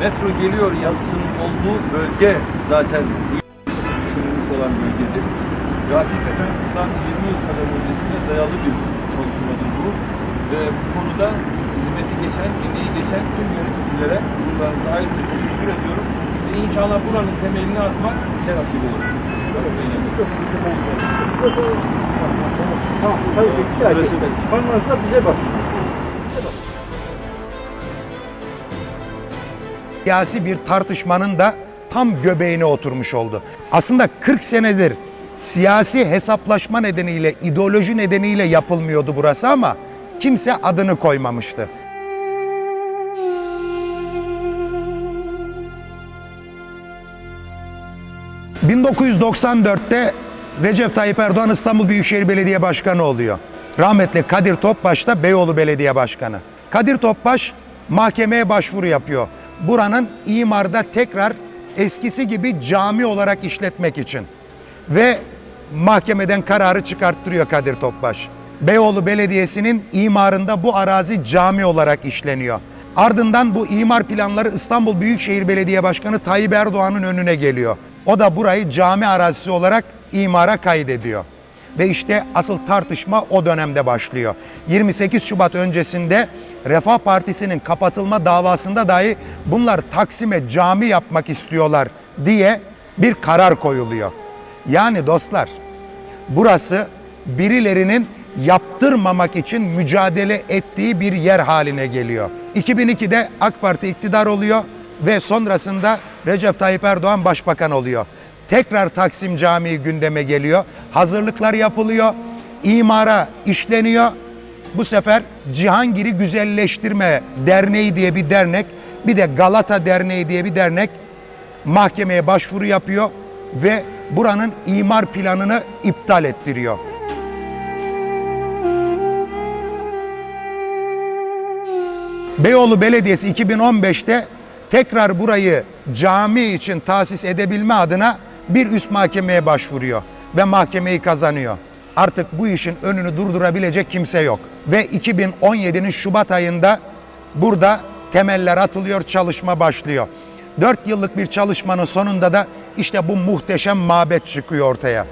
Metro geliyor yazısının olduğu bölge zaten düşünülmüş olan bölgedir. Ve hakikaten bundan 20 yıl kadar öncesine dayalı bir çalışmadır bu. Ve bu konuda hizmeti geçen, emeği geçen tüm yöneticilere huzurlarında ayrıca teşekkür ediyorum. Ve inşallah buranın temelini atmak bize nasip olur. Çok güzel olacak. Tamam, tabii ki. Burası da- Çıkarmazsa bize bakın. Siyasi bir tartışmanın da tam göbeğine oturmuş oldu. Aslında 40 senedir siyasi hesaplaşma nedeniyle, ideoloji nedeniyle yapılmıyordu burası ama kimse adını koymamıştı. ...1994'te Recep Tayyip Erdoğan İstanbul Büyükşehir Belediye Başkanı oluyor. Rahmetli Kadir Topbaş da Beyoğlu Belediye Başkanı. Kadir Topbaş mahkemeye başvuru yapıyor. Buranın imarda tekrar eskisi gibi cami olarak işletmek için. Ve mahkemeden kararı çıkarttırıyor Kadir Topbaş. Beyoğlu Belediyesi'nin imarında bu arazi cami olarak işleniyor. Ardından bu imar planları İstanbul Büyükşehir Belediye Başkanı Tayyip Erdoğan'ın önüne geliyor. O da burayı cami arazisi olarak imara kaydediyor. Ve işte asıl tartışma o dönemde başlıyor. 28 Şubat öncesinde Refah Partisi'nin kapatılma davasında dahi bunlar Taksim'e cami yapmak istiyorlar diye bir karar koyuluyor. Yani dostlar burası birilerinin yaptırmamak için mücadele ettiği bir yer haline geliyor. 2002'de AK Parti iktidar oluyor ve sonrasında Recep Tayyip Erdoğan başbakan oluyor. Tekrar Taksim Camii gündeme geliyor. Hazırlıklar yapılıyor. imara işleniyor. Bu sefer Cihangir'i Güzelleştirme Derneği diye bir dernek, bir de Galata Derneği diye bir dernek mahkemeye başvuru yapıyor ve buranın imar planını iptal ettiriyor. Beyoğlu Belediyesi 2015'te tekrar burayı cami için tahsis edebilme adına bir üst mahkemeye başvuruyor ve mahkemeyi kazanıyor. Artık bu işin önünü durdurabilecek kimse yok. Ve 2017'nin Şubat ayında burada temeller atılıyor, çalışma başlıyor. 4 yıllık bir çalışmanın sonunda da işte bu muhteşem mabet çıkıyor ortaya.